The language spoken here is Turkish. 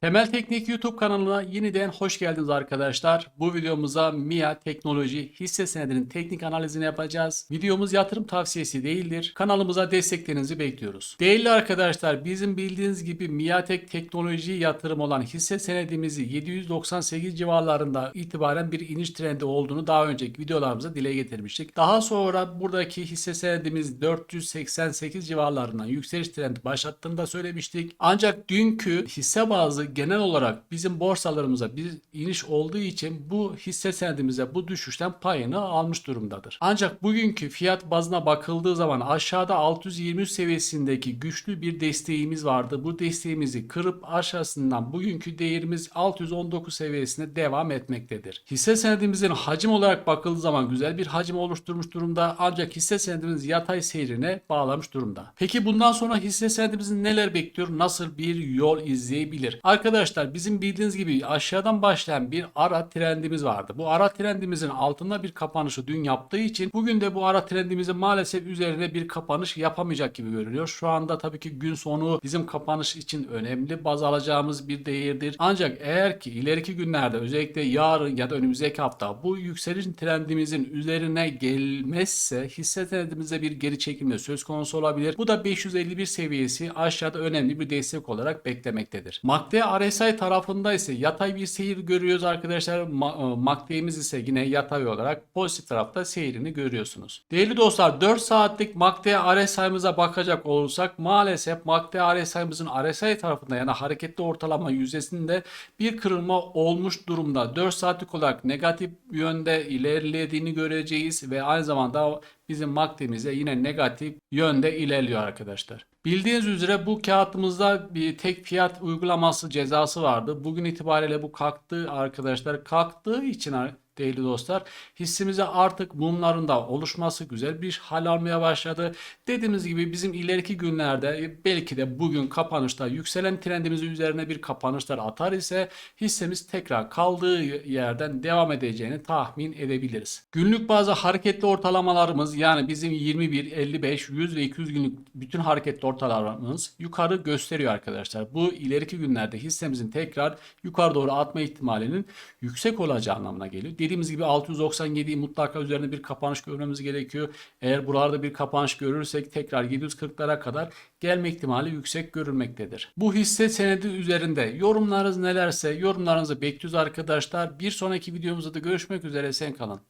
Temel Teknik YouTube kanalına yeniden hoş geldiniz arkadaşlar. Bu videomuza MIA Teknoloji hisse senedinin teknik analizini yapacağız. Videomuz yatırım tavsiyesi değildir. Kanalımıza desteklerinizi bekliyoruz. Değerli arkadaşlar bizim bildiğiniz gibi MIATek Teknoloji yatırım olan hisse senedimizi 798 civarlarında itibaren bir iniş trendi olduğunu daha önceki videolarımızda dile getirmiştik. Daha sonra buradaki hisse senedimiz 488 civarlarından yükseliş trendi başlattığını da söylemiştik. Ancak dünkü hisse bazı genel olarak bizim borsalarımıza bir iniş olduğu için bu hisse senedimize bu düşüşten payını almış durumdadır. Ancak bugünkü fiyat bazına bakıldığı zaman aşağıda 623 seviyesindeki güçlü bir desteğimiz vardı. Bu desteğimizi kırıp aşağısından bugünkü değerimiz 619 seviyesine devam etmektedir. Hisse senedimizin hacim olarak bakıldığı zaman güzel bir hacim oluşturmuş durumda ancak hisse senedimiz yatay seyrine bağlamış durumda. Peki bundan sonra hisse senedimizin neler bekliyor? Nasıl bir yol izleyebilir? Arkadaşlar bizim bildiğiniz gibi aşağıdan başlayan bir ara trendimiz vardı. Bu ara trendimizin altında bir kapanışı dün yaptığı için bugün de bu ara trendimizin maalesef üzerine bir kapanış yapamayacak gibi görünüyor. Şu anda tabii ki gün sonu bizim kapanış için önemli baz alacağımız bir değerdir. Ancak eğer ki ileriki günlerde özellikle yarın ya da önümüzdeki hafta bu yükseliş trendimizin üzerine gelmezse hisse senedimizde bir geri çekilme söz konusu olabilir. Bu da 551 seviyesi aşağıda önemli bir destek olarak beklemektedir. MACD RSI tarafında ise yatay bir seyir görüyoruz arkadaşlar. Ma- e, MACD'miz ise yine yatay olarak pozitif tarafta seyrini görüyorsunuz. Değerli dostlar 4 saatlik MACD RSI'mize bakacak olursak maalesef MACD RSI'mizin RSI tarafında yani hareketli ortalama yüzdesinde bir kırılma olmuş durumda. 4 saatlik olarak negatif yönde ilerlediğini göreceğiz ve aynı zamanda bizim MACD'mize yine negatif yönde ilerliyor arkadaşlar. Bildiğiniz üzere bu kağıtımızda bir tek fiyat uygulaması cezası vardı. Bugün itibariyle bu kalktı arkadaşlar. Kalktığı için değerli dostlar hissimize artık mumlarında oluşması güzel bir hal almaya başladı. Dediğimiz gibi bizim ileriki günlerde belki de bugün kapanışta yükselen trendimizin üzerine bir kapanışlar atar ise hissemiz tekrar kaldığı yerden devam edeceğini tahmin edebiliriz. Günlük bazı hareketli ortalamalarımız yani bizim 21, 55, 100 ve 200 günlük bütün hareketli ortalamalarımız yukarı gösteriyor arkadaşlar. Bu ileriki günlerde hissemizin tekrar yukarı doğru atma ihtimalinin yüksek olacağı anlamına geliyor. Dediğimiz gibi 697 mutlaka üzerinde bir kapanış görmemiz gerekiyor. Eğer buralarda bir kapanış görürsek tekrar 740'lara kadar gelme ihtimali yüksek görülmektedir. Bu hisse senedi üzerinde yorumlarınız nelerse yorumlarınızı bekliyoruz arkadaşlar. Bir sonraki videomuzda da görüşmek üzere sen kalın.